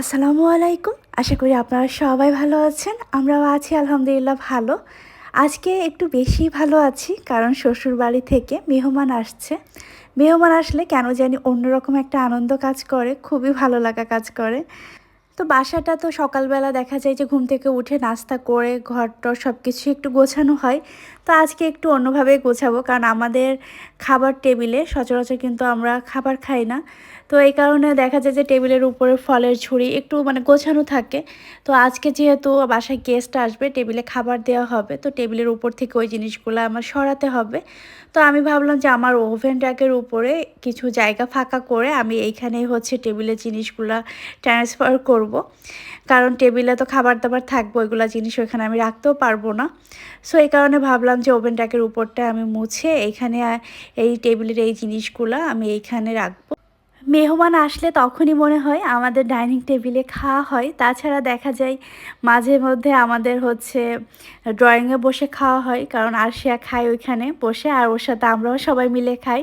আসসালামু আলাইকুম। আশা করি আপনারা সবাই ভালো আছেন, আমরাও আছি আলহামদুলিল্লাহ ভালো। আজকে একটু বেশি ভালো আছি কারণ শ্বশুর বাড়ি থেকে মেহমান আসছে। মেহমান আসলে কেন জানি অন্যরকম একটা আনন্দ কাজ করে, খুবই ভালো লাগা কাজ করে। তো বাসাটা তো সকালবেলা দেখা যায় যে ঘুম থেকে উঠে নাস্তা করে, ঘরটর সব কিছু একটু গোছানো হয়। তো আজকে একটু অন্যভাবে গোছাবো কারণ আমাদের খাবার টেবিলে সচরাচর কিন্তু আমরা খাবার খাই না। তো এই কারণে দেখা যায় যে টেবিলের উপরে ফলের ঝুড়ি একটু মানে গোছানো থাকে। তো আজকে যেহেতু বাসায় গেস্ট আসবে, টেবিলে খাবার দেওয়া হবে। তো টেবিলের উপর থেকে ওই জিনিসগুলো আমার সরাতে হবে। তো আমি ভাবলাম যে আমার ওভেন ট্যাকের উপরে কিছু জায়গা ফাঁকা করে আমি এইখানেই হচ্ছে টেবিলের জিনিসগুলো ট্রান্সফার করব। কারণ টেবিলে তো খাবার দাবার থাকব ওইগুলো জিনিস ওইখানে আমি রাখতেও পারব না। সো এই কারণে ভাবলাম যে ওভেন ট্যাকের উপরটা আমি মুছে এইখানে এই টেবিলের এই জিনিসগুলো আমি এইখানে রাখব। মেহমান আসলে তখনই মনে হয় আমাদের ডাইনিং টেবিলে খাওয়া হয়। তাছাড়া দেখা যায় মাঝে মধ্যে আমাদের হচ্ছে ড্রয়িংয়ে বসে খাওয়া হয়, কারণ আরশিয়া খায় ওইখানে বসে আর ওর সাথে আমরাও সবাই মিলে খাই।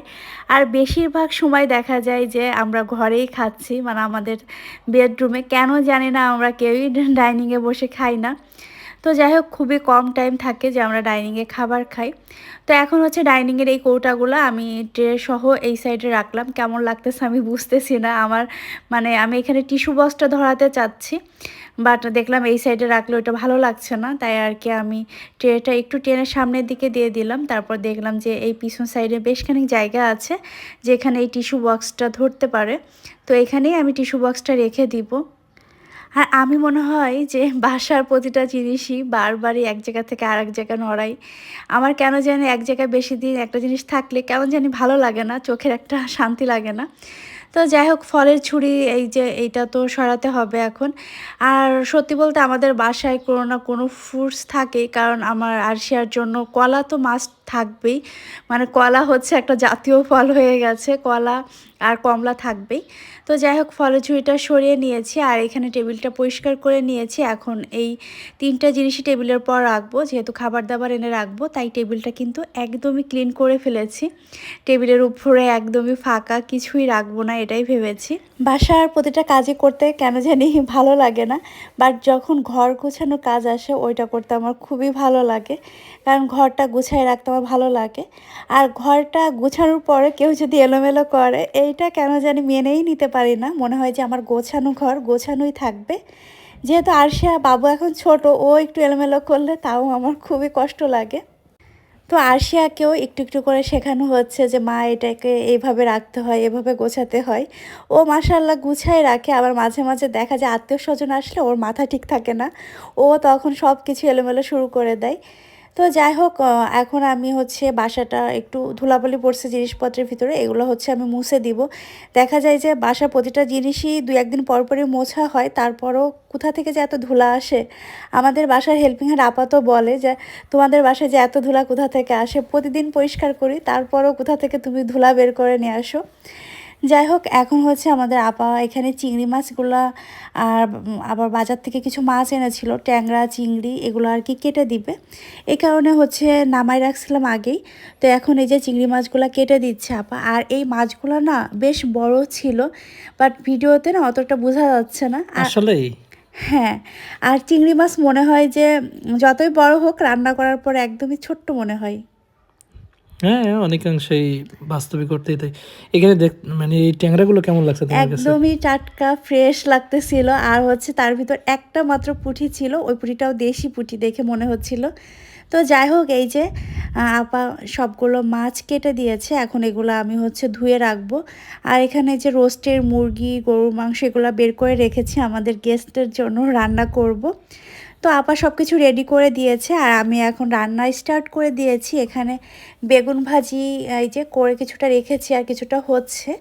আর বেশিরভাগ সময় দেখা যায় যে আমরা ঘরেই খাচ্ছি মানে আমাদের বেডরুমে কেন জানি না আমরা কেউই ডাইনিংয়ে বসে খাই না। তো যাই হোক খুবই কম টাইম থাকে যে আমরা ডাইনিংয়ে খাবার খাই। তো এখন হচ্ছে ডাইনিংয়ের এই কৌটাগুলো আমি ট্রে সহ এই সাইডে রাখলাম। কেমন লাগতেছে আমি বুঝতেছি না আমার। মানে আমি এখানে টিস্যু বক্সটা ধরাতে চাচ্ছি বাট দেখলাম এই সাইডে রাখলে ওটা ভালো লাগছে না। তাই আর কি আমি ট্রেটা একটু টেনের সামনের দিকে দিয়ে দিলাম। তারপর দেখলাম যে এই পিছন সাইডে বেশ খানিক জায়গা আছে, যেখানে এই টিস্যু বক্সটা ধরতে পারে। তো এখানেই আমি টিস্যু বক্সটা রেখে দিব। আর আমি মনে হয় যে বাসার প্রতিটা জিনিসই বারবারই এক জায়গা থেকে আর এক জায়গা নড়াই। আমার কেন জানি এক জায়গায় বেশি দিন একটা জিনিস থাকলে কেন জানি ভালো লাগে না, চোখের একটা শান্তি লাগে না। তো যাই হোক, ফলের ছুরি এই যে এইটা তো সরাতে হবে এখন। আর সত্যি বলতে আমাদের বাসায় কোনো না কোনো ফ্রুটস থাকেই, কারণ আমার আরশিয়ার জন্য কলা তো মাস্ট থাকবেই। মানে কলা হচ্ছে একটা জাতীয় ফল হয়ে গেছে, কলা আর কমলা থাকবেই। তো যাই হোক, ফলের ঝুড়িটা সরিয়ে নিয়েছি আর এখানে টেবিলটা পরিষ্কার করে নিয়েছি। এখন এই তিনটা জিনিসই টেবিলের পর রাখব, যেহেতু খাবার দাবার এনে রাখব, তাই টেবিলটা কিন্তু একদমই ক্লিন করে ফেলেছি। টেবিলের উপরে একদমই ফাঁকা কিছুই রাখব না এটাই ভেবেছি। বাসার প্রতিটা কাজই করতে কেন জানি ভালো লাগে না। বাট যখন ঘর গোছানো কাজ আসে, ওইটা করতে আমার খুবই ভালো লাগে। কারণ ঘরটা গুছাই রাখতে আমার ভালো লাগে। আর ঘরটা গুছানোর পরে কেউ যদি এলোমেলো করে, এইটা কেন জানি মেনেই নিতে পারি না। মনে হয় যে আমার গোছানো ঘর গোছানোই থাকবে। যেহেতু আরশিয়া বাবু এখন ছোট, ও একটু এলোমেলো করলে তাও আমার খুবই কষ্ট লাগে। তো আরশিয়াকেও একটু একটু করে শেখানো হচ্ছে যে, মা, এটাকে এইভাবে রাখতে হয়, এভাবে গোছাতে হয়। ও মাসাল্লাহ গুছায় রাখে। আবার মাঝে মাঝে দেখা যায় আত্মীয় স্বজন আসলে ওর মাথা ঠিক থাকে না। ও তখন সব কিছু এলোমেলো শুরু করে দেয়। তো যাই হোক এখন আমি হচ্ছে বাসাটা একটু ধুলাবালি পড়ছে জিনিসপত্রের ভিতরে, এগুলো হচ্ছে আমি মুছে দিব। দেখা যায় যে বাসা প্রতিটা জিনিসই দু একদিন পর পরই মোছা হয়, তারপরও কোথা থেকে যে এত ধুলা আসে? আমাদের বাসার হেল্পিং হ্যান্ড আপাতত বলে যে, তোমাদের বাসায় যে এত ধুলা কোথা থেকে আসে? প্রতিদিন পরিষ্কার করি, তারপরও কোথা থেকে তুমি ধুলা বের করে নিয়ে আসো? যাই হোক এখন হচ্ছে আমাদের আপা এখানে চিংড়ি মাছগুলো আর আবার বাজার থেকে কিছু মাছ এনেছিল ট্যাংরা চিংড়ি এগুলো আর কি কেটে দিবে। এই কারণে হচ্ছে নামাই রাখছিলাম আগেই। তো এখন এই যে চিংড়ি মাছগুলো কেটে দিচ্ছে আপা আর এই মাছগুলো না বেশ বড় ছিল বাট ভিডিওতে না অতটা বোঝা যাচ্ছে না। আসলে হ্যাঁ আর চিংড়ি মাছ মনে হয় যে যতই বড় হোক রান্না করার পর একদমই ছোট্ট মনে হয়। হ্যাঁ অনেকাংশেই বাস্তবিক করতেই তাই। এখানে দেখ মানে এই ট্যাংরাগুলো কেমন লাগছে একদমই টাটকা ফ্রেশ লাগতেছিল। আর হচ্ছে তার ভিতর একটা মাত্র পুঁটি ছিল, ওই পুঁটিটাও দেশি পুঁটি দেখে মনে হচ্ছিল। তো যাই হোক, এই যে আপা সবগুলো মাছ কেটে দিয়েছে, এখন এগুলো আমি হচ্ছে ধুয়ে রাখব। আর এখানে যে রোস্টের মুরগি, গরুর মাংস, এগুলো বের করে রেখেছি, আমাদের গেস্টের জন্য রান্না করব। তো আপা সব কিছু রেডি করে দিয়েছে আর আমি এখন রান্না স্টার্ট করে দিয়েছি। এখানে বেগুন ভাজি, এই যে করে কিছুটা রেখেছি আর কিছুটা হচ্ছে।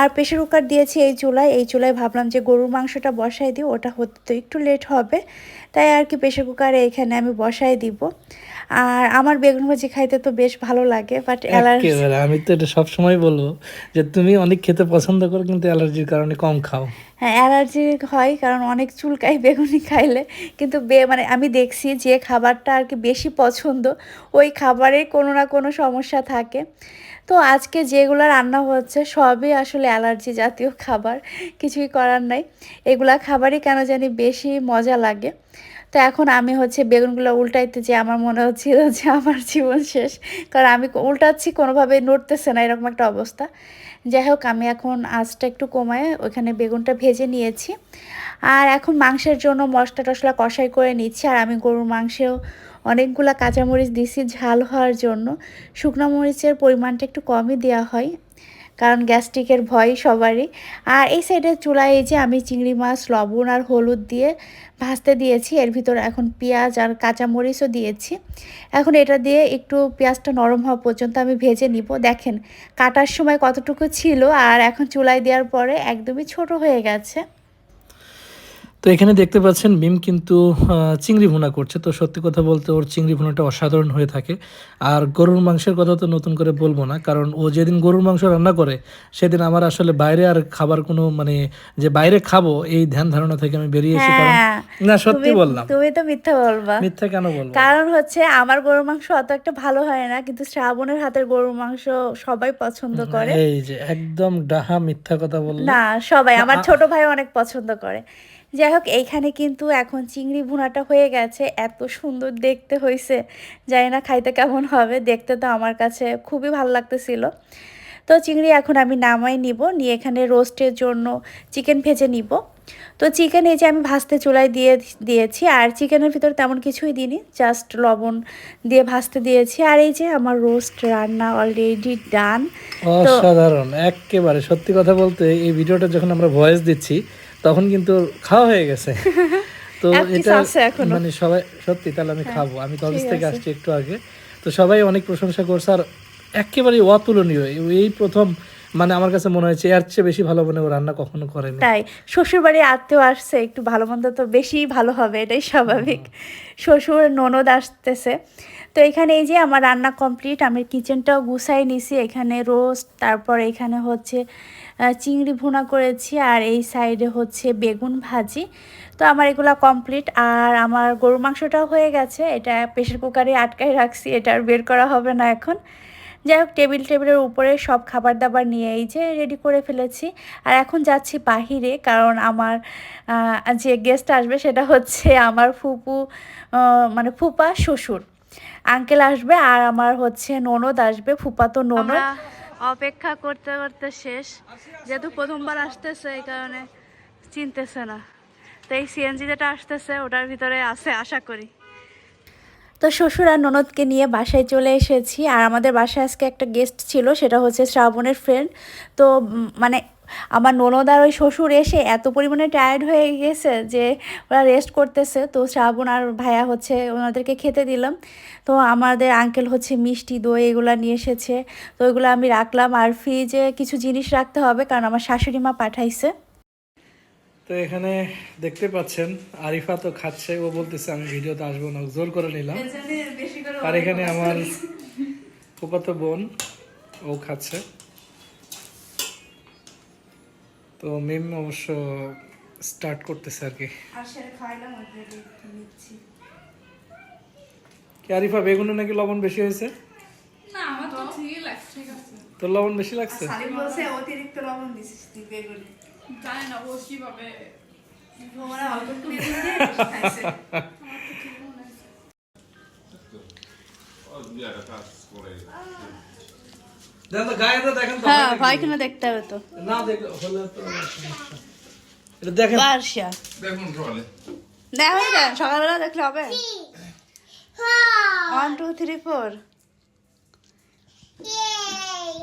আর প্রেশার কুকার দিয়েছি এই চুলায়। এই চুলায় ভাবলাম যে গরুর মাংসটা বসাই দিই, ওটা হতে তো একটু লেট হবে। তাই আর কি প্রেশার কুকারে এখানে আমি বসাই দিব। আর আমার বেগুন ভাজি খাইতে তো বেশ ভালো লাগে বাট অ্যালার্জি আমি তো এটা সবসময় বলব যে তুমি অনেক খেতে পছন্দ করো কিন্তু অ্যালার্জির কারণে কম খাও। হ্যাঁ অ্যালার্জি হয় কারণ অনেক চুলকাই বেগুনি খাইলে কিন্তু বে মানে আমি দেখছি যে খাবারটা আর কি বেশি পছন্দ ওই খাবারে কোনো না কোনো সমস্যা থাকে। তো আজকে যেগুলো রান্না হচ্ছে সবই আসলে অ্যালার্জি জাতীয় খাবার কিছুই করার নাই। এগুলা খাবারই কেন জানি বেশি মজা লাগে। তো এখন আমি হচ্ছে বেগুনগুলো উল্টাইতে যে আমার মনে হচ্ছিল যে আমার জীবন শেষ। কারণ আমি উল্টাচ্ছি, কোনোভাবে নড়তেছে না, এরকম একটা অবস্থা। যাই হোক, আমি এখন আঁচটা একটু কমায় ওখানে বেগুনটা ভেজে নিয়েছি। আর এখন মাংসের জন্য মশলা টশলা কষাই করে নিচ্ছি। আর আমি গরুর মাংসেও অনেকগুলা কাঁচামরিচ দিছি ঝাল হওয়ার জন্য। শুকনো মরিচের পরিমাণটা একটু কমই দেওয়া হয়। কারণ গ্যাস্ট্রিকের ভয় সবারই। আর এই সাইডে চুলায় এই যে আমি চিংড়ি মাছ, লবণ আর হলুদ দিয়ে ভাজতে দিয়েছি। এর ভিতরে এখন পেঁয়াজ আর কাঁচামরিচও দিয়েছি। এখন এটা দিয়ে একটু পেঁয়াজটা নরম হওয়া পর্যন্ত আমি ভেজে নিব। দেখেন, কাটার সময় কতটুকু ছিল আর এখন চুলায় দেওয়ার পরে একদমই ছোট হয়ে গেছে। তো এখানে দেখতে পাচ্ছেন মিম কিন্তু চিংড়ি ভুনা করছে। তো সত্যি কথা বলতে ওর চিংড়ি ভুনাটা অসাধারণ হয়ে থাকে। আর গরুর মাংসের কথা তো নতুন করে বলব না কারণ ও যেদিন গরুর মাংস রান্না করে সেদিন আমার আসলে বাইরে আর খাবার কোনো মানে যে বাইরে খাব এই ধ্যান ধারণা থেকে আমি বেরিয়েছি কারণ হ্যাঁ না সত্যি বললাম। তুমি তো মিথ্যা বলবা। মিথ্যা কেন বলব? কারণ হচ্ছে আমার গরুর মাংস অত একটা ভালো হয় না কিন্তু শ্রাবণের হাতের গরুর মাংস সবাই পছন্দ করে। এই যে একদম ডাহা মিথ্যা কথা বললাম না সবাই আমার ছোট ভাই অনেক পছন্দ করে। যাই হোক, এইখানে কিন্তু এখন চিংড়ি ভুনাটা হয়ে গেছে। এত সুন্দর দেখতে হয়েছে জানি না খাইতে কেমন হবে। দেখতে তো আমার কাছে খুবই ভালো লাগতেছিল। তো চিংড়ি এখন আমি নামাই নিব। নিয়ে এখানে রোস্টের জন্য চিকেন ভেজে নিব। তো চিকেন এই যে আমি ভাজতে চুলায় দিয়ে দিয়েছি। আর চিকেনের ভিতরে তেমন কিছুই দিইনি। জাস্ট লবণ দিয়ে ভাজতে দিয়েছি। আর এই যে আমার রোস্ট রান্না অলরেডি ডান অসাধারণ। একেবারে সত্যি কথা বলতে এই ভিডিওটা যখন আমরা ভয়েস দিচ্ছি তখন কিন্তু খাওয়া হয়ে গেছে। তো এটা মানে সবাই সত্যি তাহলে আমি খাব। আমি ঠিক থেকে আসছি একটু আগে। তো সবাই অনেক প্রশংসা করছে আর একেবারে অতুলনীয়। এই- প্রথম মানে আমার কাছে মনে হয়েছে এর চেয়ে বেশি ভালো মানে রান্না কখনো করেনি। তাই শ্বশুর বাড়ি আত্মীয় আসছে একটু ভালো মন্দ তো বেশি ভালো হবে এটাই স্বাভাবিক। শ্বশুর ননদ আসতেছে। তো এখানে এই যে আমার রান্না কমপ্লিট আমি কিচেনটাও গুছাই নিছি। এখানে রোস্ট তারপর এখানে হচ্ছে চিংড়ি ভুনা করেছি আর এই সাইডে হচ্ছে বেগুন ভাজি। তো আমার এগুলো কমপ্লিট আর আমার গরু মাংসটাও হয়ে গেছে। এটা প্রেশার কুকারে আটকাই রাখছি, এটা আর বের করা হবে না এখন। যাই হোক টেবিল টেবিলের উপরে সব খাবার দাবার নিয়ে এই যে রেডি করে ফেলেছি। আর এখন যাচ্ছি বাহিরে, কারণ আমার যে গেস্ট আসবে সেটা হচ্ছে আমার ফুপু মানে ফুপা শ্বশুর। আঙ্কেল আসবে আর আমার হচ্ছে ননদ আসবে, ফুপা তো ননদ। অপেক্ষা করতে করতে শেষ। যেহেতু প্রথমবার আসতেছে, এই কারণে চিনতেছে না। তো এই সিএনজি যেটা আসতেছে, ওটার ভিতরে আছে, আশা করি। তো শ্বশুর আর ননদকে নিয়ে বাসায় চলে এসেছি। আর আমাদের বাসায় আজকে একটা গেস্ট ছিল, সেটা হচ্ছে শ্রাবণের ফ্রেন্ড তো মানে আমার ননদ আর ওই শ্বশুর এসে এত পরিমাণে টায়ার্ড হয়ে গেছে যে ওরা রেস্ট করতেছে। তো শ্রাবণ আর ভাইয়া হচ্ছে ওনাদেরকে খেতে দিলাম। তো আমাদের আঙ্কেল হচ্ছে মিষ্টি দই এগুলো নিয়ে এসেছে। তো ওইগুলো আমি রাখলাম আর ফ্রিজে কিছু জিনিস রাখতে হবে কারণ আমার শাশুড়ি মা পাঠাইছে। তো এখানে দেখতে পাচ্ছেন আরিফা তো খাচ্ছে ও বলতেছে আমি ভিডিওতে আসব না। জোর করে নিলাম। আর এখানে আমার ফুপাতো বোন ও খাচ্ছে। তো মিম অবশ্য স্টার্ট করতেছে আর কি। কি আরিফা বেগুনে নাকি লবণ বেশি হয়েছে? তো ঠিকই লাগছে ঠিক আছে। তোর লবণ বেশি লাগছে? অতিরিক্ত লবণ দিছিস তুই বেগুনে। জানি না ও কীভাবে হ্যাঁ পায়খানা দেখতে হবে তো। না দেখলে হলে তো সমস্যা। এটা দেখেন। বার্ষা সকালবেলা দেখলে হবে। ওয়ান টু থ্রি ফোর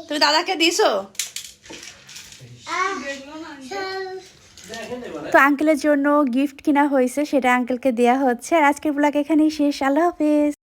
তুমি দাদাকে দিছো? তো আঙ্কেলের জন্য গিফট কিনা হয়েছে সেটা আঙ্কেলকে দেয়া হচ্ছে। আর আজকের ব্লগ এখানেই শেষ। আল্লাহ হাফেজ।